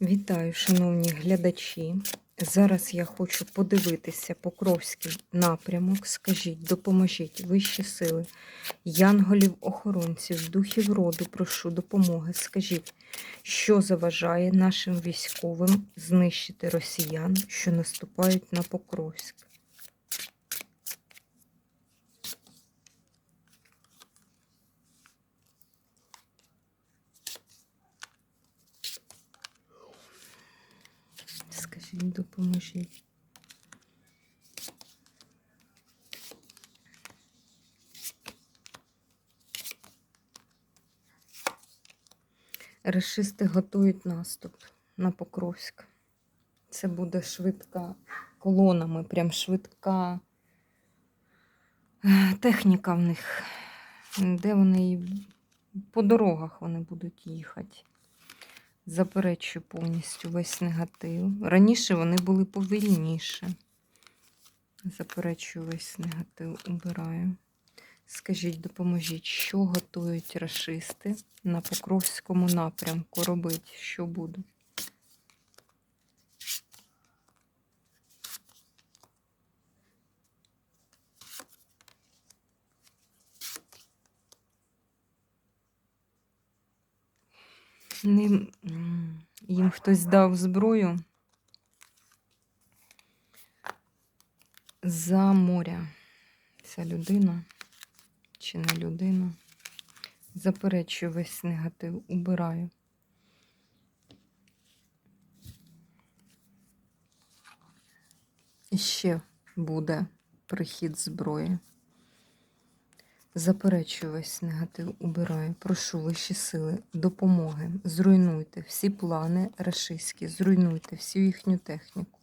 Вітаю, шановні глядачі. Зараз я хочу подивитися Покровський напрямок. Скажіть, допоможіть вищі сили, янголів-охоронців, духів роду, прошу допомоги. Скажіть, що заважає нашим військовим знищити росіян, що наступають на Покровськ? Скажіть, допоможіть. Рашисти готують наступ на Покровськ. Це буде швидка колонами, прям швидка е, техніка в них. Де вони по дорогах вони будуть їхати. Заперечую повністю весь негатив. Раніше вони були повільніше. Заперечую весь негатив, убираю. Скажіть, допоможіть, що готують рашисти на Покровському напрямку робити? Що буде? Ним, їм хтось дав зброю за моря. Ця людина чи не людина. Заперечую весь негатив, убираю. І ще буде прихід зброї. Заперечую весь негатив, убираю. Прошу вищі сили, допомоги. Зруйнуйте всі плани рашистські, зруйнуйте всю їхню техніку.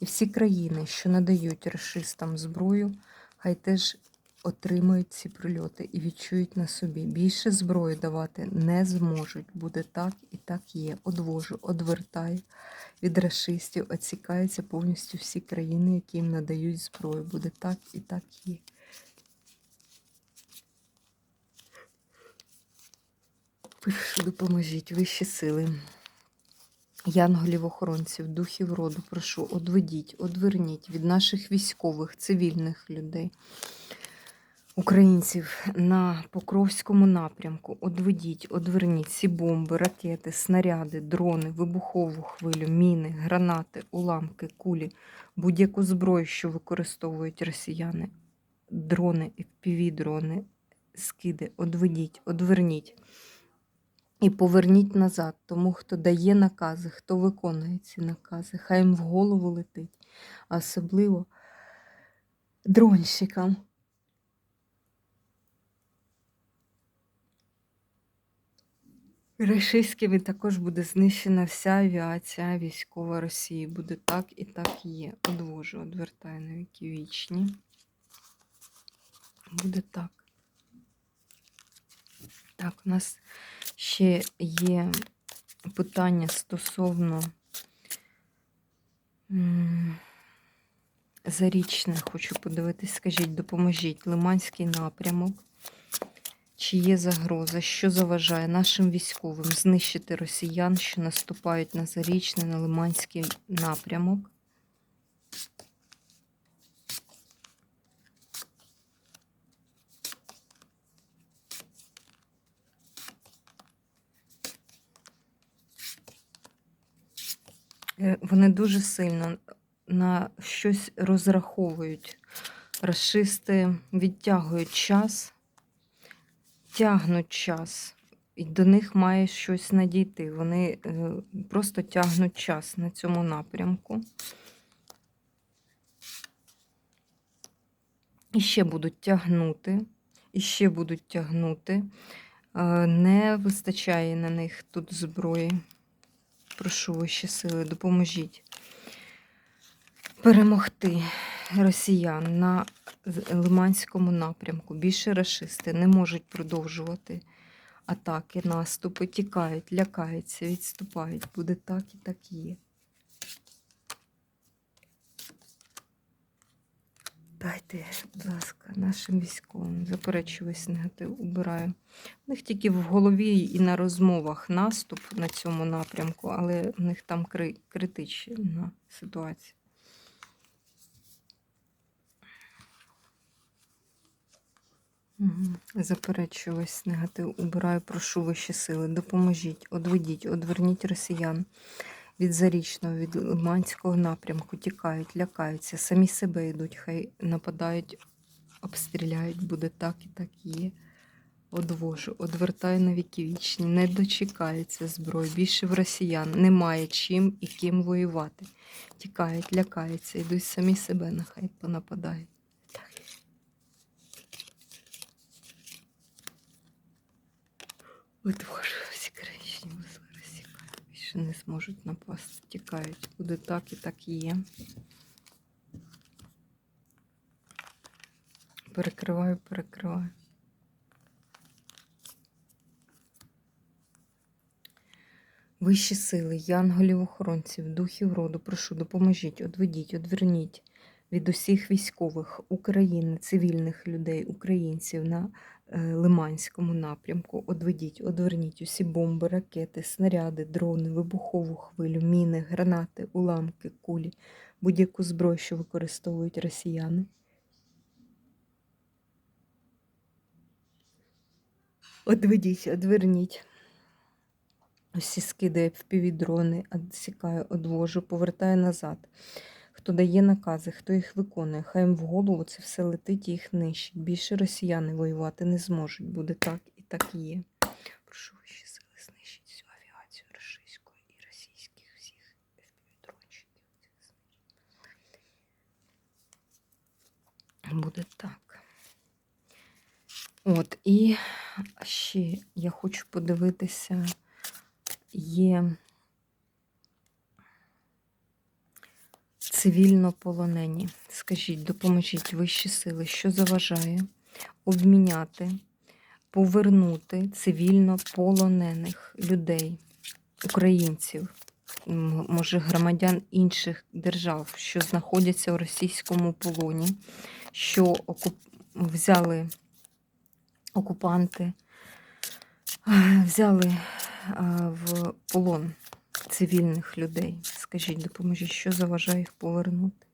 І всі країни, що надають рашистам зброю, хай теж отримують ці прильоти і відчують на собі. Більше зброї давати не зможуть. Буде так і так є. Одвожу, одвертаю від рашистів, оцікаються повністю всі країни, які їм надають зброю. Буде так і так є. Прошу, допоможіть вищі сили. Янголів-охоронців, духів роду, прошу, одведіть, одверніть від наших військових, цивільних людей, українців на Покровському напрямку. Одведіть, одверніть ці бомби, ракети, снаряди, дрони, вибухову хвилю, міни, гранати, уламки, кулі, будь-яку зброю, що використовують росіяни, дрони, FPV-дрони, скиди, одведіть, одверніть. І поверніть назад тому, хто дає накази, хто виконує ці накази. Хай їм в голову летить, особливо дронщикам. Рашистськими також буде знищена вся авіація військова Росії. Буде так і так є. Одвожу, одвертаю на віки вічні. Буде так. Так, у нас ще є питання стосовно зарічне. Хочу подивитись, скажіть, допоможіть Лиманський напрямок. Чи є загроза, що заважає нашим військовим знищити росіян, що наступають на зарічне, на Лиманський напрямок? Вони дуже сильно на щось розраховують. Расисти відтягують час, тягнуть час, і до них має щось надійти. Вони е, просто тягнуть час на цьому напрямку. І ще будуть тягнути, і ще будуть тягнути. Е, Не вистачає на них тут зброї. Прошу вищі сили, допоможіть перемогти росіян на Лиманському напрямку. Більше рашисти не можуть продовжувати атаки, наступи, тікають, лякаються, відступають. Буде так і так є. Дайте, будь ласка, нашим військовим. Заперечую весь негатив, убираю. У них тільки в голові і на розмовах наступ на цьому напрямку, але в них там кри- критична ситуація. Весь негатив, убираю, прошу вищі сили. Допоможіть, одведіть, одверніть росіян від зарічного, від Лиманського напрямку, тікають, лякаються, самі себе йдуть, хай нападають, обстріляють, буде так і так є. Одвожу, одвертаю на віки вічні, не дочекається зброї. Більше в росіян немає чим і ким воювати. Тікають, лякаються, йдуть самі себе, нехай понападають. Одвожу Більше не зможуть напасти. Тікають. Буде так і так є. Перекриваю, перекриваю. Вищі сили, янголів охоронців, духів роду, прошу, допоможіть, одведіть, одверніть від усіх військових України, цивільних людей, українців на е, Лиманському напрямку. Одведіть, одверніть усі бомби, ракети, снаряди, дрони, вибухову хвилю, міни, гранати, уламки, кулі, будь-яку зброю, що використовують росіяни. Одведіть, одверніть. Усі скидає в півдрони, відсікаю, одвожу, повертаю назад. Хто дає накази, хто їх виконує, хай їм в голову це все летить і їх нищить. Більше росіяни воювати не зможуть. Буде так і так і є. Прошу вищі сили знищить всю авіацію російську і російських всіх півдрончиків. Буде так. От, і ще я хочу подивитися є цивільно полонені. Скажіть, допоможіть вищі сили, що заважає обміняти, повернути цивільно полонених людей, українців, може громадян інших держав, що знаходяться у російському полоні, що окуп... взяли окупанти, взяли в полон цивільних людей. Скажіть, допоможіть, що заважає їх повернути?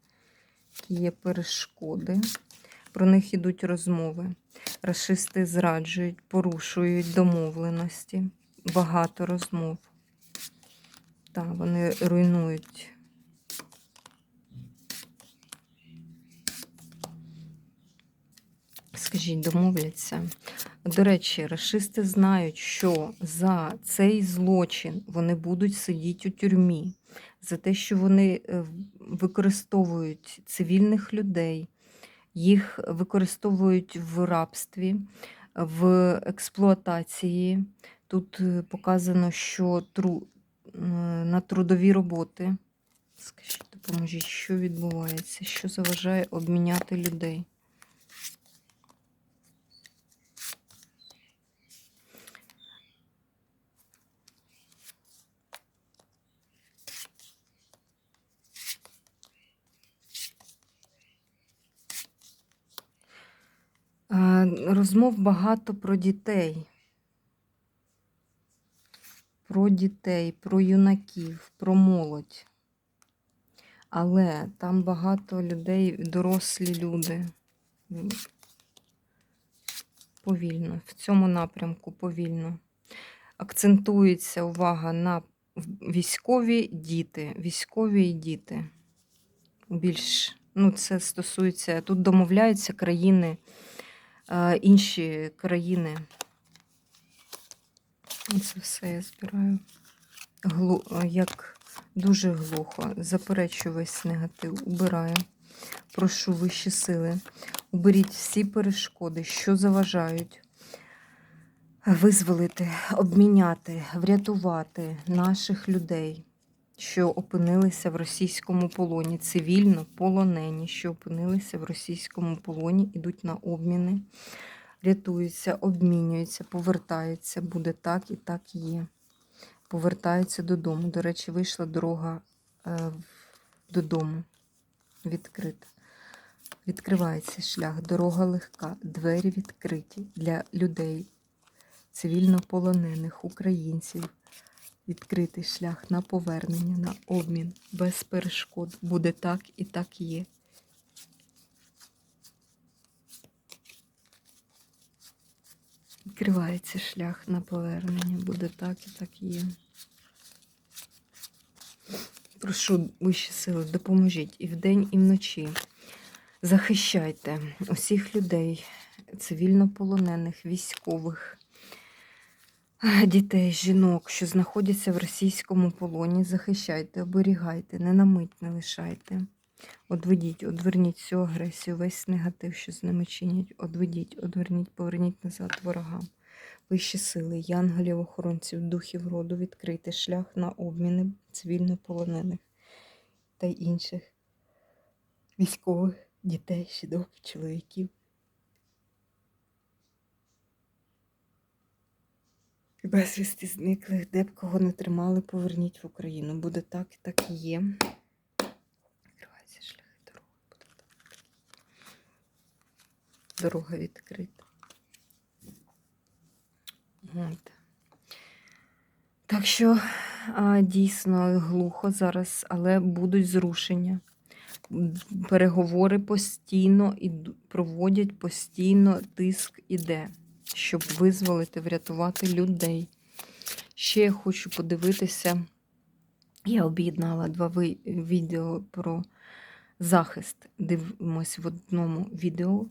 Які є перешкоди. Про них ідуть розмови. Рашисти зраджують, порушують домовленості. Багато розмов. Так, вони руйнують. Скажіть, домовляться. До речі, расисти знають, що за цей злочин вони будуть сидіти у тюрмі, за те, що вони е, використовують цивільних людей, їх використовують в рабстві, в експлуатації. Тут е, показано, що тру, на трудові роботи. Скажіть, допоможіть, що відбувається, що заважає обміняти людей. Розмов багато про дітей. Про дітей, про юнаків, про молодь. Але там багато людей, дорослі люди. Повільно, в цьому напрямку повільно. Акцентується увага на військові діти. Військові діти. Більш, ну, це стосується, тут домовляються країни е, інші країни. Це все я збираю. Глу, е, як дуже глухо. Заперечую весь негатив, убираю. Прошу вищі сили. Уберіть всі перешкоди, що заважають визволити, обміняти, врятувати наших людей, що опинилися в російському полоні, цивільно полонені, що опинилися в російському полоні, ідуть на обміни, рятуються, обмінюються, повертаються. Буде так і так є. Повертаються додому. До речі, вийшла дорога е, додому відкрита. Відкривається шлях, дорога легка, двері відкриті для людей, цивільнополонених українців. Відкритий шлях на повернення, на обмін, без перешкод. Буде так і так є. Відкривається шлях на повернення, буде так і так є. Прошу вищі сили, допоможіть і вдень, і вночі. Захищайте усіх людей, цивільнополонених, військових, дітей, жінок, що знаходяться в російському полоні. Захищайте, оберігайте, не на мить не лишайте. Одведіть, одверніть всю агресію, весь негатив, що з ними чинять. Одведіть, одверніть, поверніть назад ворогам. Вищі сили, янголів, охоронців, духів роду, відкрити шлях на обміни цивільнополонених та інших військових дітей, жінок, чоловіків. Безвісти зниклих, де б кого не тримали, поверніть в Україну. Буде так так і є. Відкриваються шляхи дороги. Буде так. Дорога відкрита. От. Так що а, дійсно глухо зараз, але будуть зрушення. Переговори постійно і проводять постійно тиск іде, щоб визволити, врятувати людей. Ще я хочу подивитися. Я об'єднала два відео про захист. Дивимось в одному відео.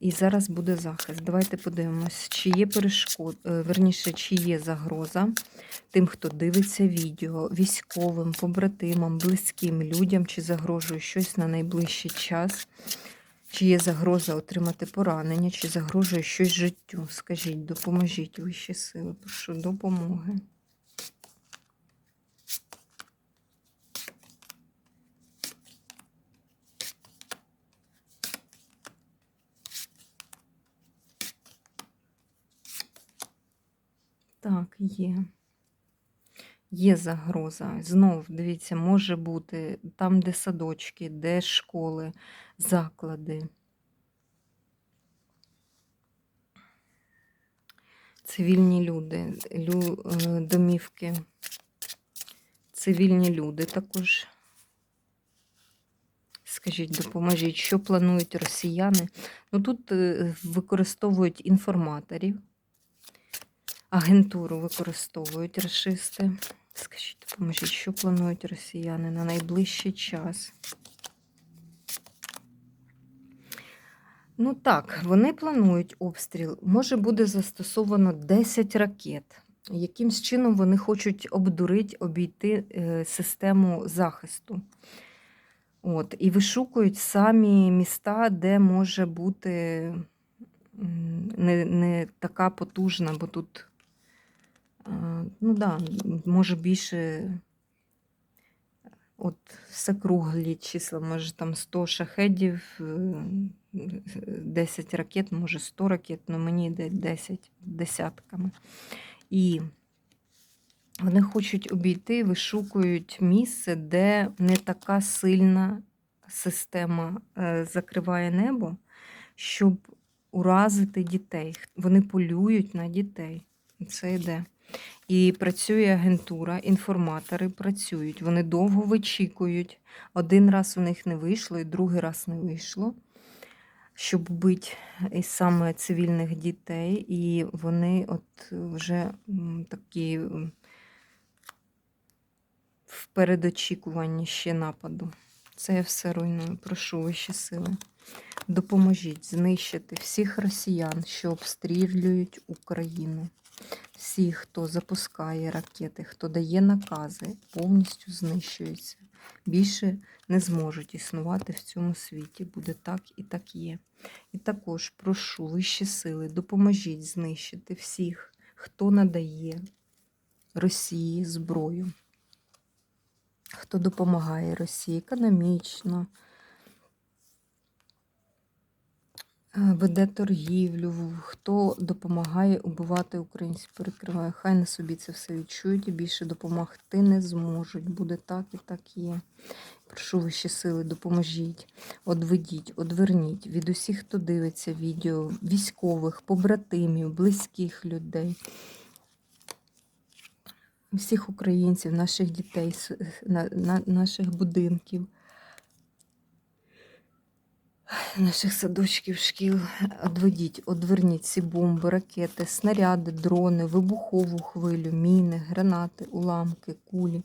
І зараз буде захист. Давайте подивимось, чи є перешкод, е, верніше, чи є загроза тим, хто дивиться відео, військовим, побратимам, близьким людям, чи загрожує щось на найближчий час, чи є загроза отримати поранення, чи загрожує щось життю. Скажіть, допоможіть вищі сили, прошу допомоги. Так, є. Є загроза. Знов, дивіться, може бути там, де садочки, де школи, заклади. Цивільні люди, лю, е, домівки. Цивільні люди також. Скажіть, допоможіть, що планують росіяни? Ну тут е, використовують інформаторів. Агентуру використовують расисти. Скажіть, допоможіть, що планують росіяни на найближчий час? Ну так, вони планують обстріл. Може буде застосовано 10 ракет. Якимсь чином вони хочуть обдурити, обійти е, систему захисту. От, і вишукують самі міста, де може бути не, не така потужна, бо тут, ну да, може більше, от все круглі числа, може там 100 шахедів, е, 10 ракет, може 100 ракет, але мені йде 10 десятками. І вони хочуть обійти, вишукують місце, де не така сильна система е, закриває небо, щоб уразити дітей. Вони полюють на дітей. Це йде. І працює агентура, інформатори працюють. Вони довго вичікують. Один раз у них не вийшло, і другий раз не вийшло, щоб бити і саме цивільних дітей. І вони от вже такі в передочікуванні ще нападу. Це я все руйную. Прошу вищі сили. Допоможіть знищити всіх росіян, що обстрілюють Україну. Всіх, хто запускає ракети, хто дає накази, повністю знищуються. Більше не зможуть існувати в цьому світі. Буде так і так є. І також прошу вищі сили, допоможіть знищити всіх, хто надає Росії зброю, хто допомагає Росії економічно, е, веде торгівлю, хто допомагає убивати українців, перекриває. Хай на собі це все відчують і більше допомогти не зможуть. Буде так і так є. Прошу вищі сили, допоможіть, одведіть, одверніть від усіх, хто дивиться відео, військових, побратимів, близьких людей, всіх українців, наших дітей, на, на, наших будинків, наших садочків, шкіл. Одведіть, одверніть ці бомби, ракети, снаряди, дрони, вибухову хвилю, міни, гранати, уламки, кулі.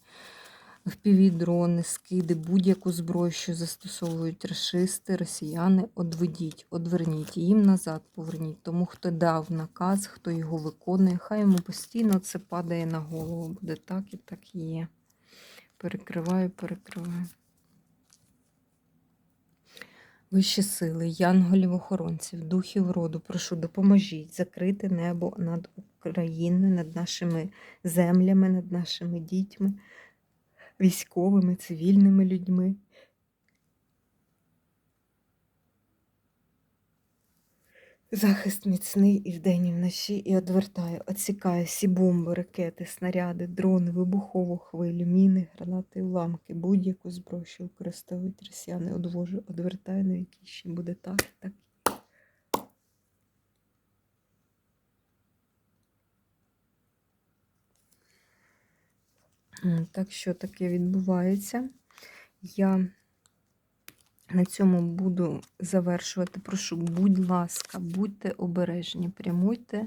Впівдрони, скиди, будь-яку зброю, що застосовують рашисти, росіяни, одведіть, одверніть, їм назад поверніть. Тому, хто дав наказ, хто його виконує, хай йому постійно це падає на голову. Буде так і так і є. Перекриваю, перекриваю. Вищі сили, янголів охоронців, духів роду, прошу, допоможіть закрити небо над Україною, над нашими землями, над нашими дітьми військовими, цивільними людьми. Захист міцний і вдень, і вночі, і одвертаю, отсікаю всі бомби, ракети, снаряди, дрони, вибухову хвилю, міни, гранати, уламки, будь-яку зброю, що використовують росіяни, одвожу, одвертаю, на якій ще буде так, так. Так що таке відбувається. Я на цьому буду завершувати. Прошу, будь ласка, будьте обережні, прямуйте.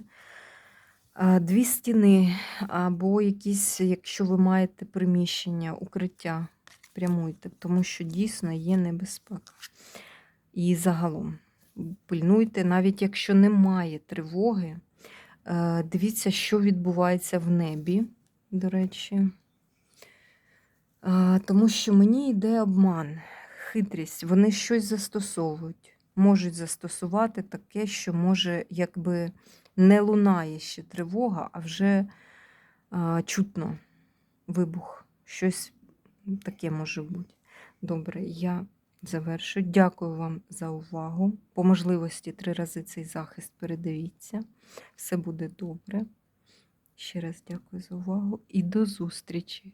Дві стіни, або якісь, якщо ви маєте приміщення, укриття, прямуйте, тому що дійсно є небезпека. І загалом пильнуйте, навіть якщо немає тривоги, дивіться, що відбувається в небі, до речі. Тому що мені йде обман, хитрість. Вони щось застосовують, можуть застосувати таке, що може, якби не лунає ще тривога, а вже а, чутно вибух. Щось таке може бути. Добре, я завершую. Дякую вам за увагу. По можливості три рази цей захист передивіться. Все буде добре. Ще раз дякую за увагу і до зустрічі!